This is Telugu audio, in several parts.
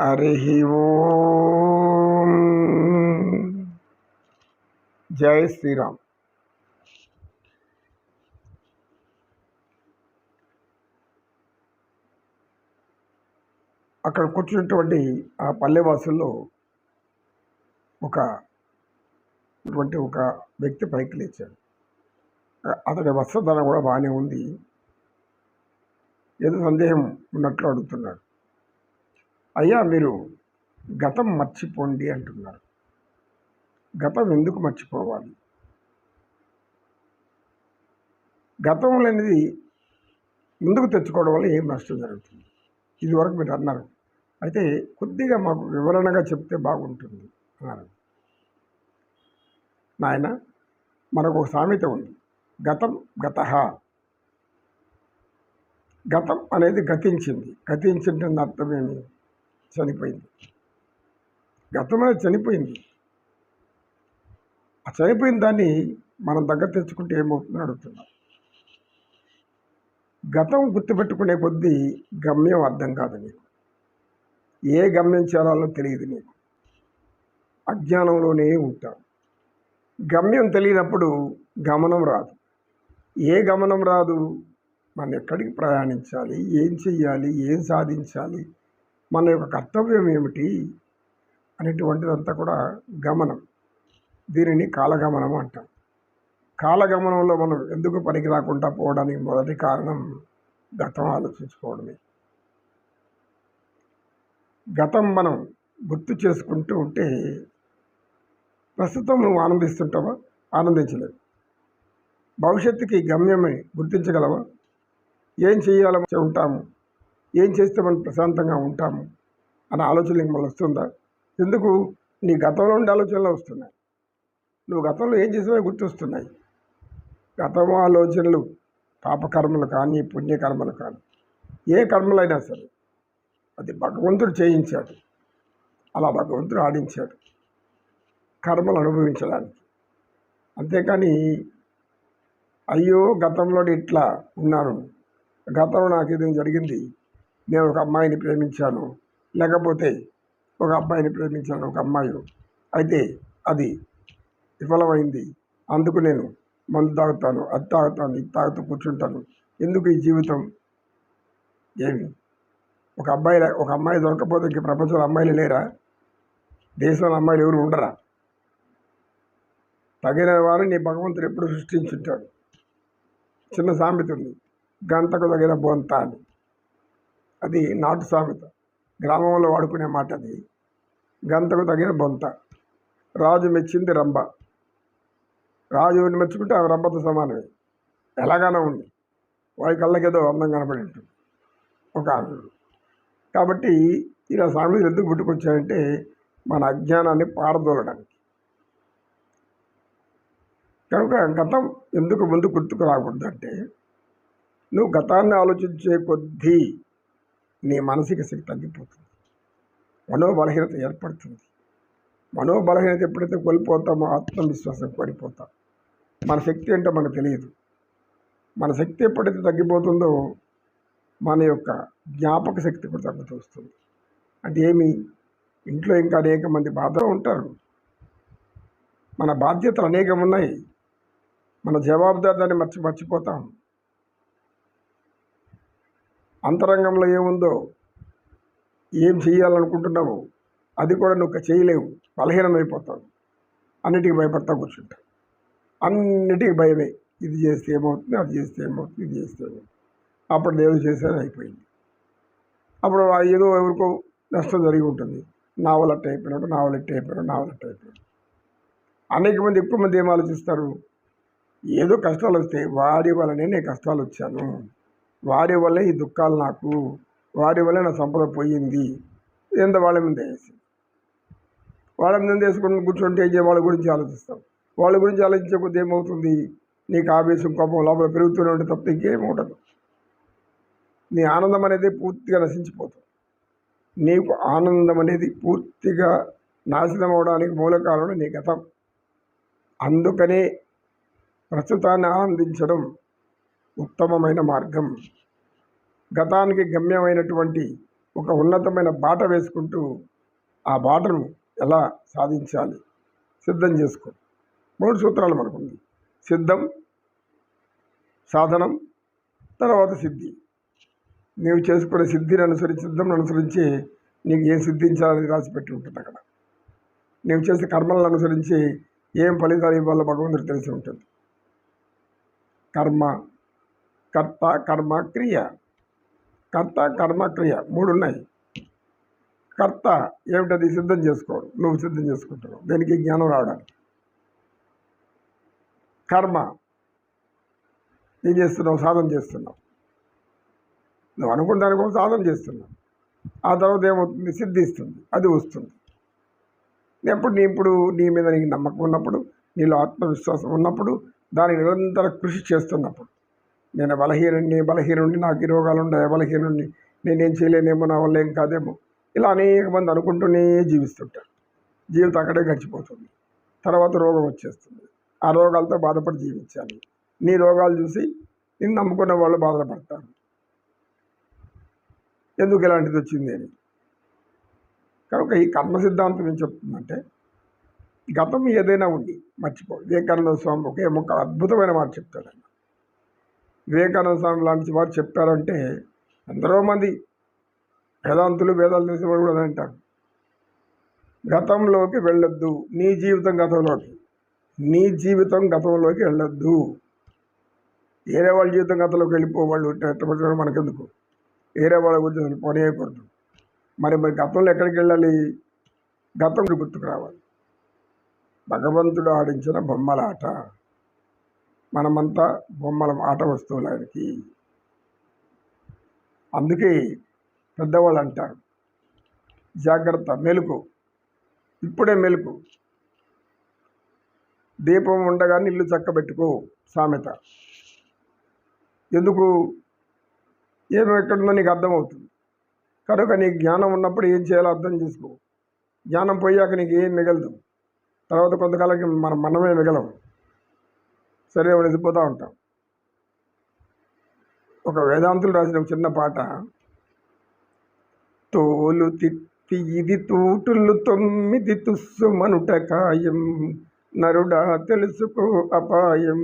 హరి ఓం జై శ్రీరామ్. అక్కడ కూర్చున్నటువంటి ఆ పల్లెవాసుల్లో ఒక అటువంటి ఒక వ్యక్తి పైకి లేచాడు. అతడి వస్త్రధారణ కూడా బాగానే ఉంది. ఏదో సందేహం ఉన్నట్లు అడుగుతున్నాడు. అయ్యా మీరు గతం మర్చిపోండి అంటున్నారు. గతం ఎందుకు మర్చిపోవాలి? గతం అనేది ముందుకు తెచ్చుకోవడం వల్ల ఏం నష్టం జరుగుతుంది? ఇదివరకు మీరు అన్నారు. అయితే కొద్దిగా మాకు వివరణగా చెప్తే బాగుంటుంది అన్నారు. నాయన మనకు ఒక సామెత ఉంది. గతం గత. గతం అనేది గతించింది. గతించింటే అర్థం ఏమి? చనిపోయింది. గతం అనేది చనిపోయింది. ఆ చనిపోయిన దాన్ని మనం దగ్గర తెచ్చుకుంటే ఏమవుతుందని అడుగుతున్నాం. గతం గుర్తుపెట్టుకునే కొద్దీ గమ్యం అర్థం కాదు నీకు. ఏ గమ్యం చేరాలో తెలియదు నీకు. అజ్ఞానంలోనే ఉంటాం గమ్యం తెలియనప్పుడు గమనం రాదు. ఏ గమనం రాదు? మనం ఎక్కడికి ప్రయాణించాలి? ఏం చెయ్యాలి? ఏం సాధించాలి? మన యొక్క కర్తవ్యం ఏమిటి అనేటువంటిదంతా కూడా గమనం. దీనిని కాలగమనం అంటాం. కాలగమనంలో మనం ఎందుకు పనికి రాకుండా పోవడానికి మొదటి కారణం గతం ఆలోచించుకోవడమే. గతం మనం గుర్తు చేసుకుంటూ ఉంటే ప్రస్తుతం నువ్వు ఆనందిస్తుంటావా? ఆనందించలేవు. భవిష్యత్తుకి గమ్యమే గుర్తించగలవా? ఏం చేయాలని ఉంటాము. ఏం చేస్తే మనం ప్రశాంతంగా ఉంటాము అనే ఆలోచన నీకు మళ్ళీ వస్తుందా? ఎందుకు? నీ గతంలో ఉండే ఆలోచనలు వస్తున్నాయి. నువ్వు గతంలో ఏం చేసావో గుర్తొస్తున్నాయి. గతం ఆలోచనలు పాపకర్మలు కానీ పుణ్యకర్మలు కానీ ఏ కర్మలైనా సరే అది భగవంతుడు చేయించాడు. అలా భగవంతుడు ఆడించాడు. కర్మలు అనుభవించడానికి. అంతేకాని అయ్యో గతంలో ఇట్లా ఉన్నాను. గతంలో నాకు ఇది జరిగింది. నేను ఒక అమ్మాయిని ప్రేమించాను. లేకపోతే ఒక అబ్బాయిని ప్రేమించాను ఒక అమ్మాయి. అయితే అది విఫలమైంది. అందుకు నేను మందు తాగుతాను అది తాగుతాను ఇది తాగుతూ కూర్చుంటాను. ఎందుకు ఈ జీవితం? ఏమి? ఒక అబ్బాయి ఒక అమ్మాయి దొరకపోతే ఇంక ప్రపంచంలో అమ్మాయిలు లేరా? దేశంలో అమ్మాయిలు ఎవరు ఉండరా? తగిన వారిని నీ భగవంతుడు ఎప్పుడు సృష్టించుంటాడు. చిన్న సామెత ఉంది. గంతకు తగిన బొంత అని అది నాటు సామెత గ్రామంలో వాడుకునే మాట అది. గంతకు తగిన బొంత. రాజు మెచ్చింది రంభ. రాజుని మెచ్చుకుంటే ఆ రంభతో సమానమే. ఎలాగానే ఉంది వారి కళ్ళకేదో అందం కనపడి ఉంటుంది. ఒక కాబట్టి ఇలా సామెతలు ఎందుకు పుట్టుకొచ్చాయంటే మన అజ్ఞానాన్ని పారదోలడానికి. కనుక గతం ఎందుకు ముందు గుర్తుకు రాకూడదు అంటే నువ్వు గతాన్ని ఆలోచించే కొద్దీ నీ మానసిక శక్తి తగ్గిపోతుంది. మనోబలహీనత ఏర్పడుతుంది. మనోబలహీనత ఎప్పుడైతే కోల్పోతామో ఆత్మవిశ్వాసం కోల్పోతాం. మన శక్తి ఏంటో మనకు తెలియదు. మన శక్తి ఎప్పుడైతే తగ్గిపోతుందో మన యొక్క జ్ఞాపక శక్తి కూడా తగ్గుతూ వస్తుంది. అంటే ఏమి? ఇంట్లో ఇంకా అనేక మంది బాధలో ఉంటారు. మన బాధ్యతలు అనేకం ఉన్నాయి మన జవాబుదారిని మర్చి మర్చిపోతాం. అంతరంగంలో ఏముందో ఏం చేయాలనుకుంటున్నావు అది కూడా నువ్వు చేయలేవు. బలహీనమైపోతావు. అన్నిటికీ భయపడతా కూర్చుంటావు. అన్నిటికీ భయమే. ఇది చేస్తే ఏమవుతుంది అది చేస్తే ఏమవుతుంది ఇది చేస్తే ఏమవుతుంది. అప్పుడు దేవుడు చేసేది అయిపోయింది. అప్పుడు ఏదో ఎవరికో నష్టం జరిగి ఉంటుంది. నావల్ అట్ట అయిపోయినట్టు నావల్ ఎట్ట అయిపోయినాడు నావల్ అట్ట అయిపోయినాడు అనేక మంది ఎక్కువ మంది ఏం ఆలోచిస్తారు? ఏదో కష్టాలు వస్తాయి వాడి వల్లనే నేను కష్టాలు వచ్చాను. వారి వల్లే ఈ దుఃఖాలు నాకు వారి వల్లే నా సంపద పోయింది. ఎంత వాళ్ళ మీద వేసి. వాళ్ళ మీద వేసుకుని కూర్చుంటే వాళ్ళ గురించి ఆలోచిస్తాం. వాళ్ళ గురించి ఆలోచించే కొద్ది ఏమవుతుంది? నీకు ఆవేశం కోపం లోపల పెరుగుతూనే ఉంటే తప్ప ఇంకేం ఉండదు. నీ ఆనందం అనేది పూర్తిగా నశించిపోతుంది. నీకు ఆనందం అనేది పూర్తిగా నాశనం అవడానికి మూల కారణం నీ గతం. అందుకనే ప్రస్తుతాన్ని ఆనందించడం ఉత్తమమైన మార్గం. గతానికి గమ్యమైనటువంటి ఒక ఉన్నతమైన బాట వేసుకుంటూ ఆ బాటను ఎలా సాధించాలి? సిద్ధం చేసుకో. మూడు సూత్రాలు మనకుంది సిద్ధం సాధనం తర్వాత సిద్ధి. నీవు చేసుకునే సిద్ధిని అనుసరించి సిద్ధం అనుసరించి నీకు ఏం సిద్ధించాలని రాసిపెట్టి ఉంటుంది అక్కడ. నీవు చేసే కర్మలను అనుసరించి ఏం ఫలితాలు ఇవ్వాలో భగవంతుడు తెలిసి ఉంటుంది. కర్మ కర్త కర్మ క్రియ. కర్త కర్మ క్రియ మూడు ఉన్నాయి కర్త ఏమిటది? సిద్ధం చేసుకోవడం. నువ్వు సిద్ధం చేసుకుంటున్నావు. దీనికి జ్ఞానం రావడానికి. కర్మ. ఏం చేస్తున్నావు? సాధన చేస్తున్నావు. నువ్వు అనుకున్న దానికోసం సాధన చేస్తున్నావు. ఆ తర్వాత ఏమవుతుంది? సిద్ధిస్తుంది. అది వస్తుంది. ఎప్పుడు నీ ఇప్పుడు నీ మీద నీకు నమ్మకం ఉన్నప్పుడు నీలో ఆత్మవిశ్వాసం ఉన్నప్పుడు దానికి నిరంతర కృషి చేస్తున్నప్పుడు నేను బలహీనుడిని బలహీనుడిని నాకు ఈ రోగాలు ఉన్నాయి బలహీనుడిని నేనేం చేయలేనేమో నా వల్ల ఏం కాదేమో. ఇలా అనేక మంది అనుకుంటూనే జీవిస్తుంటారు. జీవితం అక్కడే గడిచిపోతుంది. తర్వాత రోగం వచ్చేస్తుంది. ఆ రోగాలతో బాధపడి జీవించాలి. నీ రోగాలు చూసి నిన్ను నమ్ముకున్న వాళ్ళు బాధపడతారు. ఎందుకు ఇలాంటిది వచ్చింది అని? కనుక ఈ కర్మ సిద్ధాంతం ఏం చెప్తుందంటే గతం ఏదైనా ఉంది మర్చిపో. వివేకానంద స్వామి ఒకే ఒక అద్భుతమైన మాట చెప్తాడు వివేకానంద స్వామి లాంటి వారు చెప్పారంటే ఎందరో మంది వేదాంతులు వేదాలు తెలిసిన వాడు కూడా అంటారు. గతంలోకి వెళ్ళొద్దు. నీ జీవితం గతంలోకి. నీ జీవితం గతంలోకి వెళ్ళొద్దు. వేరే వాళ్ళ జీవితం గతంలోకి వెళ్ళిపోవాళ్ళు ఎట్టబడి మనకెందుకు? వేరే వాళ్ళ గురించి పోనీయకూడదు. మరి మరి గతంలో ఎక్కడికి వెళ్ళాలి? గతం గుర్తుకు రావాలి. భగవంతుడు ఆడించిన బొమ్మలాట. మనమంతా బొమ్మల ఆట వస్తువులకి. అందుకే పెద్దవాళ్ళు అంటారు జాగ్రత్త మెలుకు ఇప్పుడే మెలకు. దీపం ఉండగానే ఇల్లు చక్కబెట్టుకో సామెత. ఎందుకు? ఏమి ఎక్కడుందో నీకు అర్థమవుతుంది. కనుక నీకు జ్ఞానం ఉన్నప్పుడు ఏం చేయాలో అర్థం చేసుకో. జ్ఞానం పోయాక నీకు ఏం మిగలదు. తర్వాత కొంతకాలకి మన మనమే మిగలం సరే వెళ్ళిపోతూ ఉంటాం. ఒక వేదాంతులు రాసిన ఒక చిన్న పాట. తోలు తిత్తి ఇది తూటులు తొమ్మిది తుస్సు మనుట కాయం నరుడా తెలుసుకో అపాయం.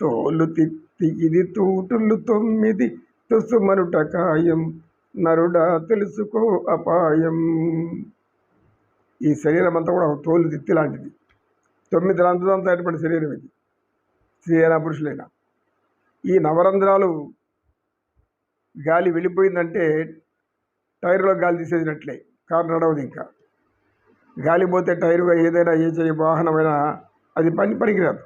తోలు తిత్తి ఇది తూటులు తొమ్మిది తుస్సు మనుట కాయం నరుడా తెలుసుకో అపాయం. ఈ శరీరం అంతా కూడా ఒక తోలు తిత్తి లాంటిది. తొమ్మిది రంధ్రాలతో ఏర్పడిన శరీరం ఇది. స్త్రీ అయినా పురుషులైనా ఈ నవరంధ్రాలు గాలి వెళ్ళిపోయిందంటే టైర్లో గాలి తీసేసినట్లే. కారు నడవదు ఇంకా. గాలి పోతే టైరుగా ఏదైనా ఏ చేయ వాహనమైనా అది పని పనికిరాదు.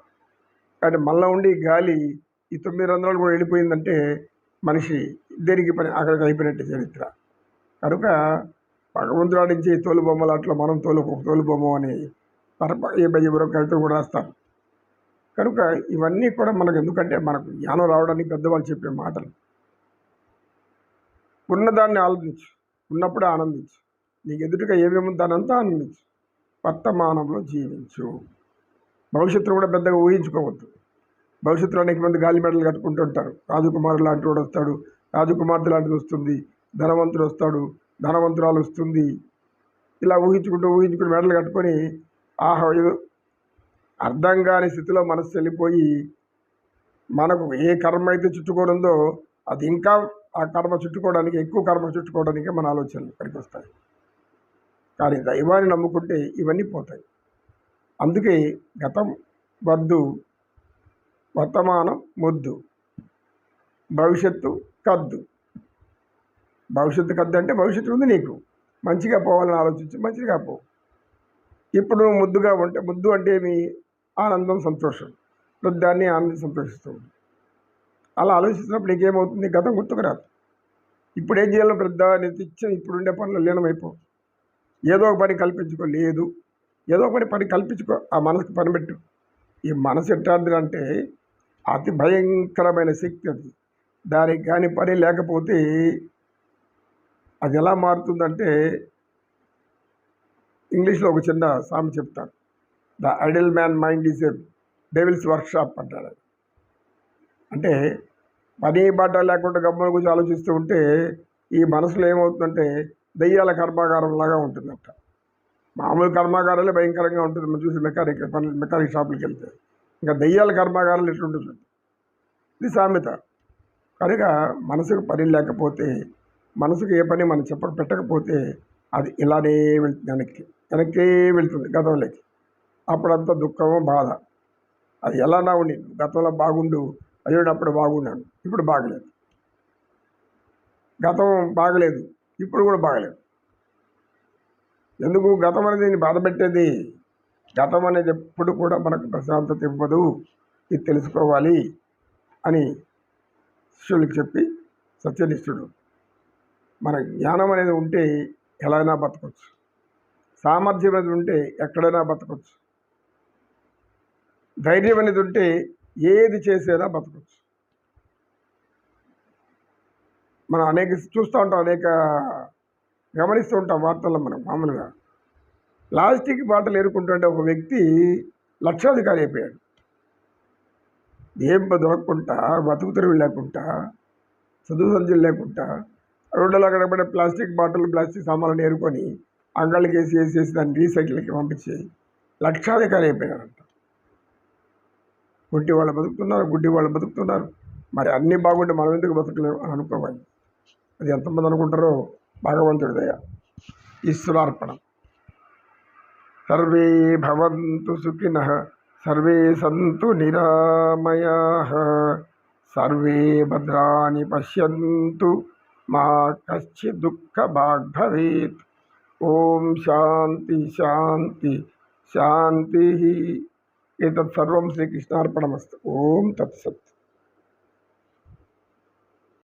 కానీ మళ్ళీ ఉండి గాలి ఈ తొమ్మిది రంధ్రాలు కూడా వెళ్ళిపోయిందంటే మనిషి దేనికి పని? అక్కడికి అయిపోయినట్టే చరిత్ర. కనుక భగవంతుడు ఆడించే తోలు బొమ్మలు అట్లా మనం తోలు తోలు బొమ్మ అని పరప ఏ బయ్యవరో కవిత కూడా రాస్తారు. కనుక ఇవన్నీ కూడా మనకు ఎందుకంటే మనకు జ్ఞానం రావడానికి పెద్దవాళ్ళు చెప్పే మాటలు. ఉన్నదాన్ని ఆలోచించు ఉన్నప్పుడే ఆనందించు. నీకు ఎదుటిగా ఏమేముందానంతా ఆనందించు. వర్తమానంలో జీవించు. భవిష్యత్తులో కూడా పెద్దగా ఊహించుకోవద్దు. భవిష్యత్తులో అనేక మంది గాలి మెడలు కట్టుకుంటూ ఉంటారు. రాజకుమారు లాంటి వాడు వస్తాడు. రాజకుమార్తె లాంటిది వస్తుంది. ధనవంతుడు వస్తాడు. ధనవంతురాలు వస్తుంది. ఇలా ఊహించుకుంటూ ఊహించుకుంటూ మెడలు కట్టుకొని ఆహా అర్థం కాని స్థితిలో మనసు వెళ్ళిపోయి మనకు ఏ కర్మ అయితే చుట్టుకోనుందో అది ఇంకా ఆ కర్మ చుట్టుకోవడానికి ఎక్కువ కర్మ చుట్టుకోవడానికి మన ఆలోచనలు ఇక్కడికి వస్తాయి. కానీ దైవాన్ని నమ్ముకుంటే ఇవన్నీ పోతాయి. అందుకే గతం వద్దు వర్తమానం ముద్దు భవిష్యత్తు కద్దు. భవిష్యత్తు కద్దు అంటే భవిష్యత్తు ఉంది నీకు. మంచిగా పోవాలని ఆలోచించి మంచిగా పో. ఇప్పుడు నువ్వు ముద్దుగా ఉంటే ముద్దు అంటే మీ ఆనందం సంతోషం. వృద్ధాన్ని ఆనందం సంతోషిస్తుంది అలా ఆలోచిస్తున్నప్పుడు నీకేమవుతుంది? గతం గుర్తుకు రాదు. ఇప్పుడు ఏం చేయాలో పెద్ద నిత్యం ఇప్పుడుండే పనులు లీనమైపో ఏదో ఒక పని కల్పించుకో లేదు. ఏదో ఒక పని పని కల్పించుకో ఆ మనసుకు పని పెట్టు. ఈ మనసు ఎట్టాది అంటే అతి భయంకరమైన శక్తి అది. దానికి కానీ పని లేకపోతే అది ఎలా మారుతుందంటే ఇంగ్లీష్లో ఒక చిన్న సామె చెప్తారు the idle man mind is a devil's workshop అంటాడు అది. అంటే పని బట్ట లేకుండా గమ్మల గురించి ఆలోచిస్తూ ఉంటే ఈ మనసులో ఏమవుతుందంటే దయ్యాల కర్మాగారం లాగా ఉంటుందంట. మామూలు కర్మాగారాలే భయంకరంగా ఉంటుంది. మనం చూసి మెకానిక్ పని మెకానిక్ షాపులకి వెళ్తే ఇంకా దయ్యాల కర్మాగారాలు ఎట్లుంటుంది ఇది సామెత. కనుక మనసుకు పని లేకపోతే మనసుకు ఏ పని మనం చెప్ప పెట్టకపోతే అది ఇలానే వెళ్తుంది వెనక్కి. వెనక్కే వెళ్తుంది గతంలోకి. అప్పుడంతా దుఃఖము బాధ. అది ఎలా ఉండి గతంలో బాగుండు అయ్యో అప్పుడు బాగున్నాను ఇప్పుడు బాగలేదు. గతం బాగలేదు ఇప్పుడు కూడా బాగలేదు. ఎందుకు గతం అనేది నేను బాధ పెట్టేది? గతం అనేది ఎప్పుడు కూడా మనకు ప్రశాంతత ఇవ్వదు ఇది తెలుసుకోవాలి అని శిష్యులకు చెప్పి సత్యనిష్ఠుడు. మన జ్ఞానం అనేది ఉంటే ఎలా అయినా బతకొచ్చు. సామర్థ్యం అనేది ఉంటే ఎక్కడైనా బతకచ్చు. ధైర్యం అనేది ఉంటే ఏది చేసేనా బతకచ్చు. మనం అనేక చూస్తూ ఉంటాం అనేక గమనిస్తూ ఉంటాం వార్తల్లో మనం మామూలుగా. ప్లాస్టిక్ బాటలు ఏరుకుంటుంటే ఒక వ్యక్తి లక్షాధికారి అయిపోయాడు. ఏం దొరకకుండా బతుకు తెరువు లేకుండా చదువు సంచులు లేకుండా రోడ్డులో కనబడే ప్లాస్టిక్ బాటిల్ ప్లాస్టిక్ సామాన్లను ఏరుకొని అంగళ్ళకి వేసి వేసేసి దాన్ని రీసైకిల్కి పంపించేయి లక్షాధికారి అయిపోయినారంట. గుడ్డి వాళ్ళు బతుకుతున్నారు గుడ్డి వాళ్ళు బతుకుతున్నారు. మరి అన్నీ బాగుంటే మనం ఎందుకు బతకలేము అని అనుకోవాలి. అది ఎంతమంది అనుకుంటారో భగవంతుడి దయ ఈశ్వరార్పణం. సర్వే భవంతు సుఖిన సర్వే సంతు నిరామయా సర్వే భద్రాని పశ్యంతు మా కశ్చి దుఃఖ భాగ్ భవేత్ ओम शांति शांति शांति ही। एतत्सर्व श्रीकृष्णार्पणमस्तु। ओम तत्सत।